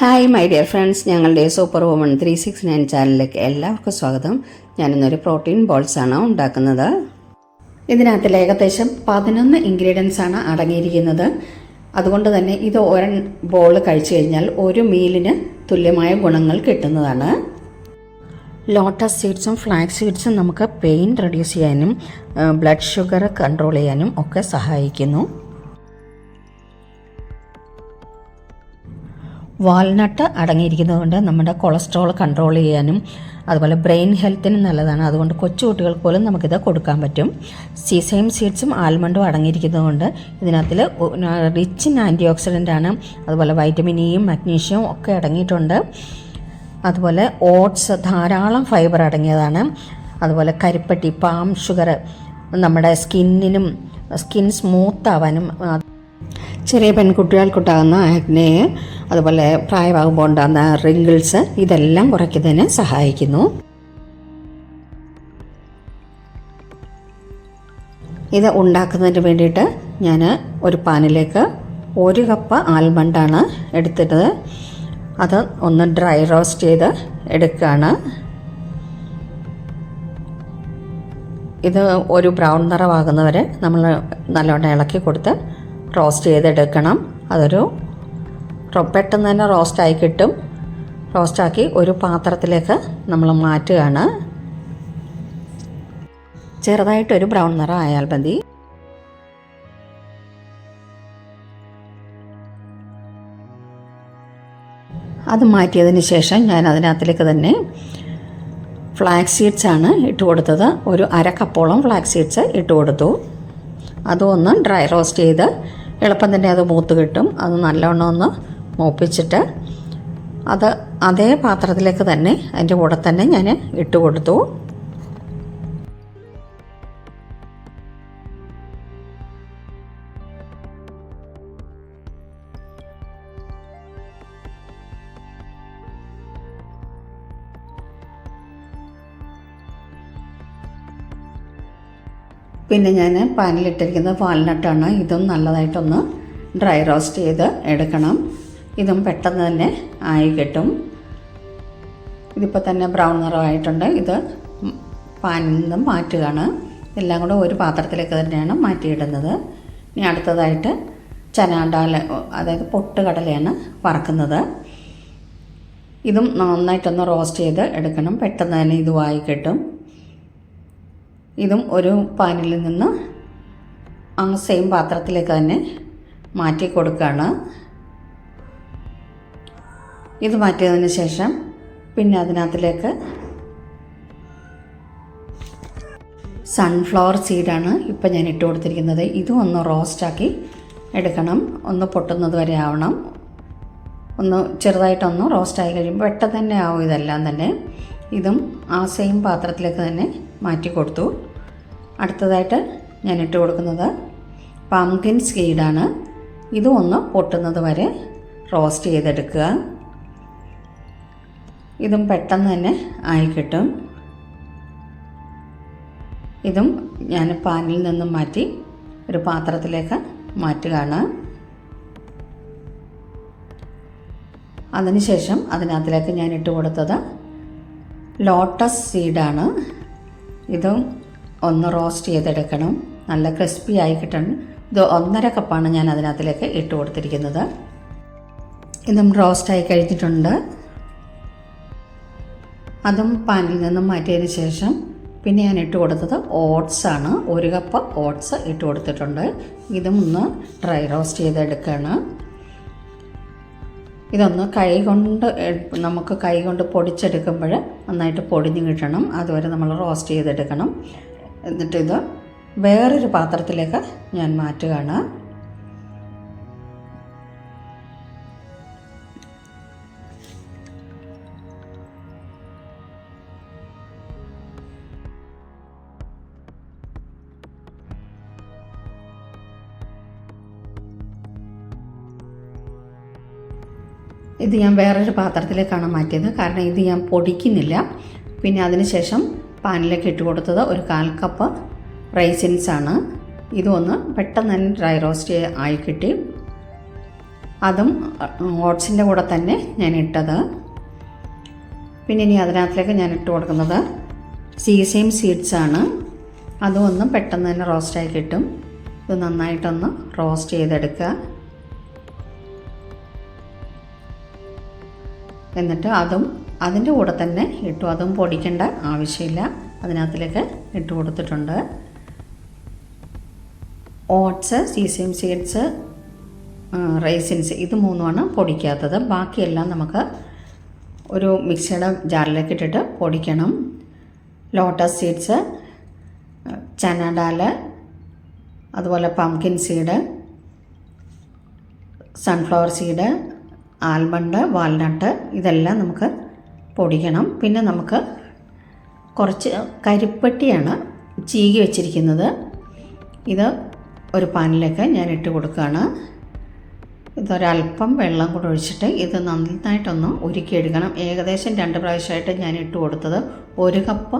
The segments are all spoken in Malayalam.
ഹായ് മൈ ഡിയർ ഫ്രണ്ട്സ് ഞങ്ങളുടെ super woman three six nine ചാനലിലേക്ക് എല്ലാവർക്കും സ്വാഗതം. ഞാനിന്നൊരു പ്രോട്ടീൻ ബോൾസ് ആണ് ഉണ്ടാക്കുന്നത്. ഇതിനകത്തിൽ ഏകദേശം പതിനൊന്ന് ഇൻഗ്രീഡിയൻസ് ആണ് അടങ്ങിയിരിക്കുന്നത്. അതുകൊണ്ട് തന്നെ ഇത് ഒരു ബോൾ കഴിച്ചു കഴിഞ്ഞാൽ ഒരു മീലിന് തുല്യമായ ഗുണങ്ങൾ കിട്ടുന്നതാണ്. ലോട്ടസ് സീഡ്സും ഫ്ലാക്സ് സീഡ്സും നമുക്ക് പെയിൻ റെഡ്യൂസ് ചെയ്യാനും ബ്ലഡ് ഷുഗർ കൺട്രോൾ ചെയ്യാനും ഒക്കെ സഹായിക്കുന്നു. വാൾനട്ട് അടങ്ങിയിരിക്കുന്നതുകൊണ്ട് നമ്മുടെ കൊളസ്ട്രോൾ കൺട്രോൾ ചെയ്യാനും അതുപോലെ ബ്രെയിൻ ഹെൽത്തിന് നല്ലതാണ്. അതുകൊണ്ട് കൊച്ചു കുട്ടികൾക്ക് പോലും നമുക്കിത് കൊടുക്കാൻ പറ്റും. സീസൈം സീഡ്സും ആൽമണ്ടും അടങ്ങിയിരിക്കുന്നതുകൊണ്ട് ഇതിനകത്തിൽ റിച്ച് ഇൻ ആന്റി ഓക്സിഡന്റ് ആണ്. അതുപോലെ വൈറ്റമിൻ ഇയും മഗ്നീഷ്യവും ഒക്കെ അടങ്ങിയിട്ടുണ്ട്. അതുപോലെ ഓട്സ് ധാരാളം ഫൈബർ അടങ്ങിയതാണ്. അതുപോലെ കരിപ്പട്ടി പാം ഷുഗർ നമ്മുടെ സ്കിന്നിനും സ്കിൻ സ്മൂത്ത് ആവാനും ചെറിയ പെൺകുട്ടികൾക്കുണ്ടാകുന്ന ആഗ്നെ അതുപോലെ പ്രായമാകുമ്പോൾ ഉണ്ടാകുന്ന റിങ്കിൾസ് ഇതെല്ലാം കുറയ്ക്കുന്നതിന് സഹായിക്കുന്നു. ഇത് ഉണ്ടാക്കുന്നതിന് വേണ്ടിയിട്ട് ഞാൻ ഒരു പാനിലേക്ക് ഒരു കപ്പ് ആൽമണ്ടാണ് എടുത്തിട്ടത്. അത് ഒന്ന് ഡ്രൈ റോസ്റ്റ് ചെയ്ത് എടുക്കുകയാണ്. ഇത് ഒരു ബ്രൗൺ നിറമാകുന്നവരെ നമ്മൾ നല്ലോണം ഇളക്കി കൊടുത്ത് റോസ്റ്റ് ചെയ്തെടുക്കണം. അതൊരു പെട്ടെന്ന് തന്നെ റോസ്റ്റായി കിട്ടും. റോസ്റ്റാക്കി ഒരു പാത്രത്തിലേക്ക് നമ്മൾ മാറ്റുകയാണ്. ചെറുതായിട്ടൊരു ബ്രൗൺ നിറം ആയാൽ മതി. അത് മാറ്റിയതിന് ശേഷം ഞാൻ അതിനകത്തിലേക്ക് തന്നെ ഫ്ലാക്സ് സീഡ്സ് ആണ് ഇട്ട് കൊടുത്തത്. ഒരു അര ഫ്ലാക്സ് സീഡ്സ് ഇട്ട് കൊടുത്തു. അതും ഒന്ന് ഡ്രൈ റോസ്റ്റ് ചെയ്ത് എളുപ്പം തന്നെ അത് മൂത്ത് കിട്ടും. അത് നല്ലവണ്ണം ഒന്ന് മൂപ്പിച്ചിട്ട് അത് അതേ പാത്രത്തിലേക്ക് തന്നെ അതിന്റെ കൂടെ തന്നെ ഞാൻ ഇട്ട് കൊടുത്തു. പിന്നെ ഞാൻ പാനിലിട്ടിരിക്കുന്നത് വാൽനട്ടാണ്. ഇതും നല്ലതായിട്ടൊന്ന് ഡ്രൈ റോസ്റ്റ് ചെയ്ത് എടുക്കണം. ഇതും പെട്ടെന്ന് തന്നെ ആയി കിട്ടും. ഇതിപ്പോൾ തന്നെ ബ്രൗൺ നിറമായിട്ടുണ്ട്. ഇത് പാനിൽ നിന്നും മാറ്റുകയാണ്. എല്ലാം കൂടെ ഒരു പാത്രത്തിലേക്ക് തന്നെയാണ് മാറ്റിയിടുന്നത്. ഇനി അടുത്തതായിട്ട് ചനാണ്ടാൽ അതായത് പൊട്ടുകടലയാണ് വറക്കുന്നത്. ഇതും നന്നായിട്ടൊന്ന് റോസ്റ്റ് ചെയ്ത് എടുക്കണം. പെട്ടെന്ന് തന്നെ ഇതുമായി കിട്ടും. ഇതും ഒരു പാനിൽ നിന്ന് ആ സെയിം പാത്രത്തിലേക്ക് തന്നെ മാറ്റി കൊടുക്കുകയാണ്. ഇത് മാറ്റിയതിന് ശേഷം പിന്നെ അതിനകത്തിലേക്ക് സൺഫ്ലവർ സീഡാണ് ഇപ്പം ഞാൻ ഇട്ട് കൊടുത്തിരിക്കുന്നത്. ഇതും ഒന്ന് റോസ്റ്റാക്കി എടുക്കണം. ഒന്ന് പൊട്ടുന്നത് വരെ ആവണം. ഒന്ന് ചെറുതായിട്ടൊന്ന് റോസ്റ്റായി കഴിയുമ്പോൾ പെട്ടെന്ന് തന്നെ ആവും ഇതെല്ലാം തന്നെ. ഇതും ആ സെയിം പാത്രത്തിലേക്ക് തന്നെ മാറ്റി കൊടുത്തു. അടുത്തതായിട്ട് ഞാൻ ഇട്ട് കൊടുക്കുന്നത് പംകിൻ സീഡാണ് ഇതും ഒന്ന് പൊട്ടുന്നത് വരെ റോസ്റ്റ് ചെയ്തെടുക്കുക. ഇതും പെട്ടെന്ന് തന്നെ ആയി കിട്ടും. ഇതും ഞാൻ പാനിൽ നിന്നും മാറ്റി ഒരു പാത്രത്തിലേക്ക് മാറ്റുകയാണ്. അതിനുശേഷം അതിനകത്തിലേക്ക് ഞാൻ ഇട്ട് കൊടുത്തത് ലോട്ടസ് സീഡാണ് ഇതും ഒന്ന് റോസ്റ്റ് ചെയ്തെടുക്കണം. നല്ല ക്രിസ്പി ആയി കിട്ടണം. ഇത് ഒന്നര കപ്പാണ് ഞാൻ അതിനകത്തിലേക്ക് ഇട്ട് കൊടുത്തിരിക്കുന്നത്. ഇതും റോസ്റ്റായി കഴിഞ്ഞിട്ടുണ്ട്. അതും പാനിൽ നിന്നും മാറ്റിയതിന് ശേഷം പിന്നെ ഞാൻ ഇട്ട് കൊടുത്തത് ഓട്സ് ആണ്. ഒരു കപ്പ് ഓട്സ് ഇട്ട് കൊടുത്തിട്ടുണ്ട്. ഇതും ഒന്ന് ഡ്രൈ റോസ്റ്റ് ചെയ്തെടുക്കുകയാണ് ഇതൊന്ന് കൈ കൊണ്ട് നമുക്ക് കൈ കൊണ്ട് പൊടിച്ചെടുക്കുമ്പോൾ നന്നായിട്ട് പൊടിഞ്ഞ് കിട്ടണം. അതുവരെ നമ്മൾ റോസ്റ്റ് ചെയ്തെടുക്കണം. എന്നിട്ട് ഇത് വേറൊരു പാത്രത്തിലേക്ക് ഞാൻ മാറ്റുകയാണ്. ഇത് ഞാൻ വേറൊരു പാത്രത്തിലേക്കാണ് മാറ്റിയത്. കാരണം ഇത് ഞാൻ പൊടിക്കുന്നില്ല. പിന്നെ അതിനുശേഷം പാനിലേക്ക് ഇട്ട് കൊടുത്തത് ഒരു കാൽ കപ്പ് റൈസിൻസ് ആണ് ഇതൊന്ന് പെട്ടെന്ന് തന്നെ ഡ്രൈ റോസ്റ്റ് ആയി കിട്ടി. അതും ഓട്സിന്റെ കൂടെ തന്നെ ഞാൻ ഇട്ടത്. പിന്നെ ഇനി അതിനകത്തിലേക്ക് ഞാൻ ഇട്ട് കൊടുക്കുന്നത് സീസെയിം സീഡ്സ് ആണ് അതും ഒന്ന് പെട്ടെന്ന് തന്നെ റോസ്റ്റായി കിട്ടും. ഇത് നന്നായിട്ടൊന്ന് റോസ്റ്റ് ചെയ്തെടുക്കുക. എന്നിട്ട് അതും അതിന്റെ കൂടെ തന്നെ ഇട്ടു. അതും പൊടിക്കേണ്ട ആവശ്യമില്ല. അതിനകത്തിലേക്ക് ഇട്ട് കൊടുത്തിട്ടുണ്ട്. ഓട്സ് സീസിയം സീഡ്സ് റൈസിൻസ് ഇത് മൂന്നുമാണ് പൊടിക്കാത്തത്. ബാക്കിയെല്ലാം നമുക്ക് ഒരു മിക്സിയുടെ ജാറിലേക്ക് ഇട്ടിട്ട് പൊടിക്കണം. ലോട്ടസ് സീഡ്സ് ചനഡാൽ അതുപോലെ pumpkin seed sunflower seed almond walnut ഇതെല്ലാം നമുക്ക് പൊടിക്കണം. പിന്നെ നമുക്ക് കുറച്ച് കരിപ്പട്ടിയാണ് ചീകി വെച്ചിരിക്കുന്നത്. ഇത് ഒരു പാനിലേക്ക് ഞാൻ ഇട്ട് കൊടുക്കുകയാണ്. ഇതൊരല്പം വെള്ളം കൂടെ ഒഴിച്ചിട്ട് ഇത് നന്നായിട്ടൊന്ന് ഉരുക്കിയെടുക്കണം. ഏകദേശം രണ്ട് പ്രാവശ്യമായിട്ട് ഞാൻ ഇട്ട് കൊടുത്തത് ഒരു കപ്പ്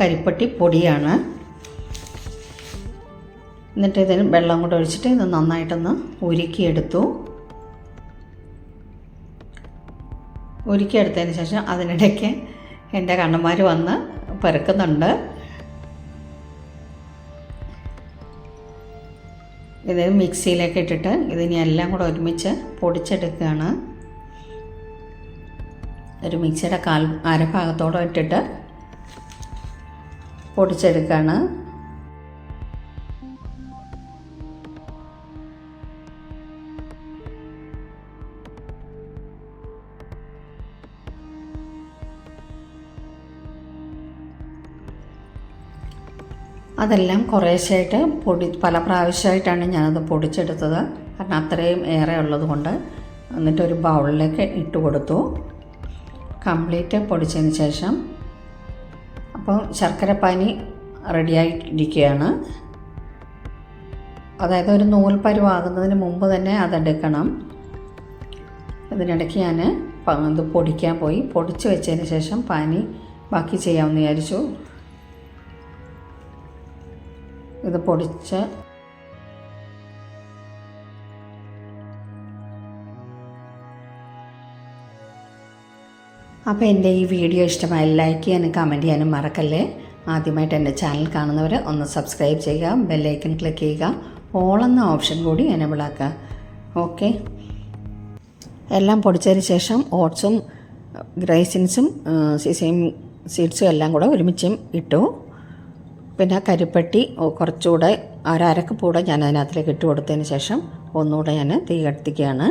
കരിപ്പട്ടി പൊടിയാണ്. എന്നിട്ട് ഇതിന് വെള്ളം കൂടെ ഒഴിച്ചിട്ട് ഇത് നന്നായിട്ടൊന്ന് ഉരുക്കിയെടുത്തു. ഉരുക്കിയെടുത്തതിന് ശേഷം അതിനിടയ്ക്ക് എന്റെ കണ്ണന്മാർ വന്ന് പെറുക്കുന്നുണ്ട്. ഇത് മിക്സിയിലേക്ക് ഇട്ടിട്ട് ഇതിനി എല്ലാം കൂടെ ഒരുമിച്ച് പൊടിച്ചെടുക്കുകയാണ്. ഒരു മിക്സിയുടെ കാൽ അരഭാഗത്തോടെ ഇട്ടിട്ട് പൊടിച്ചെടുക്കുകയാണ്. അതെല്ലാം കുറേശ്ശായിട്ട് പൊടി പല പ്രാവശ്യമായിട്ടാണ് ഞാനത് പൊടിച്ചെടുത്തത്. കാരണം അത്രയും ഏറെ ഉള്ളത് കൊണ്ട് എന്നിട്ട് ഒരു ബൗളിലേക്ക് ഇട്ട് കൊടുത്തു. കംപ്ലീറ്റ് പൊടിച്ചതിന് ശേഷം അപ്പോൾ ശർക്കരപ്പാനി റെഡിയായിട്ടിരിക്കുകയാണ്. അതായത് ഒരു നൂൽ പരുവാകുന്നതിന് മുമ്പ് തന്നെ അതെടുക്കണം. ഇതിനിടയ്ക്ക് ഞാൻ ഇത് പൊടിക്കാൻ പോയി. പൊടിച്ച് വെച്ചതിന് ശേഷം പാനി ബാക്കി ചെയ്യാമെന്ന് വിചാരിച്ചു. ഇത് പൊടിച്ച് അപ്പോൾ എന്റെ ഈ വീഡിയോ ഇഷ്ടമായി ലൈക്ക് ചെയ്യാനും കമന്റ് ചെയ്യാനും മറക്കല്ലേ? ആദ്യമായിട്ട് എന്റെ ചാനൽ കാണുന്നവർ ഒന്ന് സബ്സ്ക്രൈബ് ചെയ്യുക ബെല്ലൈക്കൺ ക്ലിക്ക് ചെയ്യുക ഓൾ എന്ന ഓപ്ഷൻ കൂടി എനേബിൾ ആക്കുക. ഓക്കെ? എല്ലാം പൊടിച്ചതിന് ശേഷം ഓട്സും ഗ്രൈസിൻസും സിസയും സീഡ്സും എല്ലാം കൂടെ ഒരുമിച്ചും ഇട്ടു. പിന്നെ കരിപ്പട്ടി കുറച്ചുകൂടെ ഒരക്കപ്പൂടെ ഞാൻ അതിനകത്തിലേക്ക് ഇട്ട് കൊടുത്തതിന് ശേഷം ഒന്നുകൂടെ ഞാൻ തീ കത്തിക്കുകയാണ്.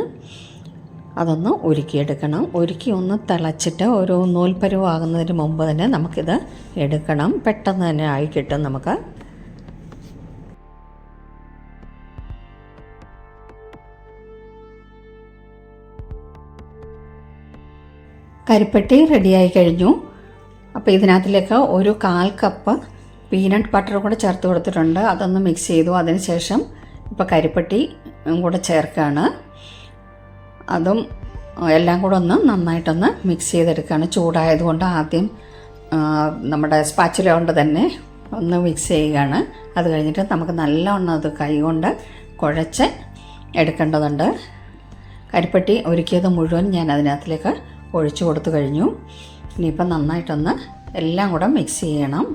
അതൊന്ന് ഉരുക്കിയെടുക്കണം. ഉരുക്കി ഒന്ന് തിളച്ചിട്ട് ഒരു നൂൽപ്പരുവാകുന്നതിന് മുമ്പ് തന്നെ നമുക്കിത് എടുക്കണം. പെട്ടെന്ന് തന്നെ ആയി കിട്ടും നമുക്ക്. കരിപ്പെട്ടി റെഡിയായി കഴിഞ്ഞു. അപ്പോൾ ഇതിനകത്തിലേക്ക് ഒരു കാൽ കപ്പ് പീനട്ട് ബട്ടർ കൂടെ ചേർത്ത് കൊടുത്തിട്ടുണ്ട്. അതൊന്ന് മിക്സ് ചെയ്തു. അതിനുശേഷം ഇപ്പോൾ കരിപ്പട്ടി കൂടെ ചേർക്കുകയാണ് അതും എല്ലാം കൂടെ ഒന്ന് നന്നായിട്ടൊന്ന് മിക്സ് ചെയ്തെടുക്കുകയാണ് ചൂടായതുകൊണ്ട് ആദ്യം നമ്മുടെ സ്പാച്ചില കൊണ്ട് തന്നെ ഒന്ന് മിക്സ് ചെയ്യുകയാണ്. അത് കഴിഞ്ഞിട്ട് നമുക്ക് നല്ലവണ്ണം അത് കൈ കൊണ്ട് കുഴച്ച് എടുക്കേണ്ടതുണ്ട്. കരിപ്പട്ടി ഒരുക്കിയത് മുഴുവൻ ഞാൻ അതിനകത്തിലേക്ക് ഒഴിച്ചു കൊടുത്തു കഴിഞ്ഞു. ഇനിയിപ്പം നന്നായിട്ടൊന്ന് എല്ലാം കൂടെ മിക്സ് ചെയ്യണം.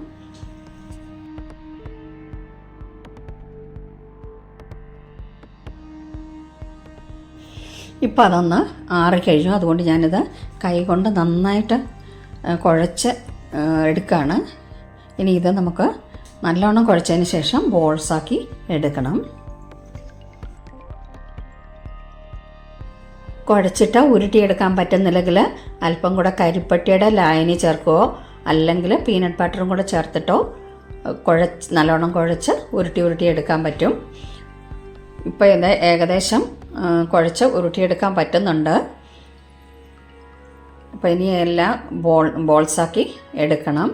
ഇപ്പം അതൊന്ന് ആറിക്കഴിഞ്ഞു അതുകൊണ്ട് ഞാനിത് കൈ കൊണ്ട് നന്നായിട്ട് കുഴച്ച് എടുക്കുകയാണ് ഇനി ഇത് നമുക്ക് നല്ലോണം കുഴച്ചതിന് ശേഷം ബോൾസാക്കി എടുക്കണം. കുഴച്ചിട്ട് ഉരുട്ടിയെടുക്കാൻ പറ്റുന്നില്ലെങ്കിൽ അല്പം കൂടെ കരിപ്പട്ടിയുടെ ലായനി ചേർക്കുകയോ അല്ലെങ്കിൽ പീനട്ട് ബട്ടറും കൂടെ ചേർത്തിട്ടോ കുഴച്ച് നല്ലോണം കുഴച്ച് ഉരുട്ടി ഉരുട്ടി എടുക്കാൻ പറ്റും. ഇപ്പോൾ ഇത് ഏകദേശം കുഴച്ച് ഉരുട്ടിയെടുക്കാൻ പറ്റുന്നുണ്ട്. അപ്പോൾ ഇനി എല്ലാം ബോൾ ബോൾസാക്കി എടുക്കണം.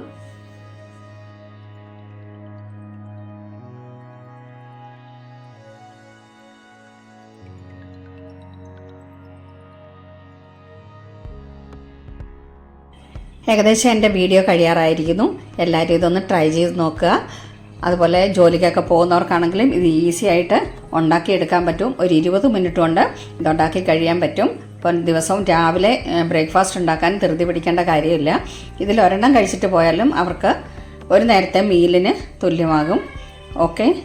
ഏകദേശം എന്റെ വീഡിയോ കഴിയാറായിരിക്കുന്നു. എല്ലാവരും ഇതൊന്ന് ട്രൈ ചെയ്ത് നോക്കുക. അതുപോലെ ജോലിക്കൊക്കെ പോകുന്നവർക്കാണെങ്കിലും ഇത് ഈസി ആയിട്ട് ഉണ്ടാക്കിയെടുക്കാൻ പറ്റും. ഒരു ഇരുപത് മിനിറ്റ് കൊണ്ട് ഇതുണ്ടാക്കി കഴിയാൻ പറ്റും. ഇപ്പം ദിവസവും രാവിലെ ബ്രേക്ക്ഫാസ്റ്റ് ഉണ്ടാക്കാൻ ധൃതി പിടിക്കേണ്ട കാര്യമില്ല. ഇതിൽ ഒരെണ്ണം കഴിച്ചിട്ട് പോയാലും അവർക്ക് ഒരു നേരത്തെ മീലിന് തുല്യമാകും. Okay?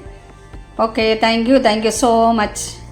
Okay thank you thank you so much.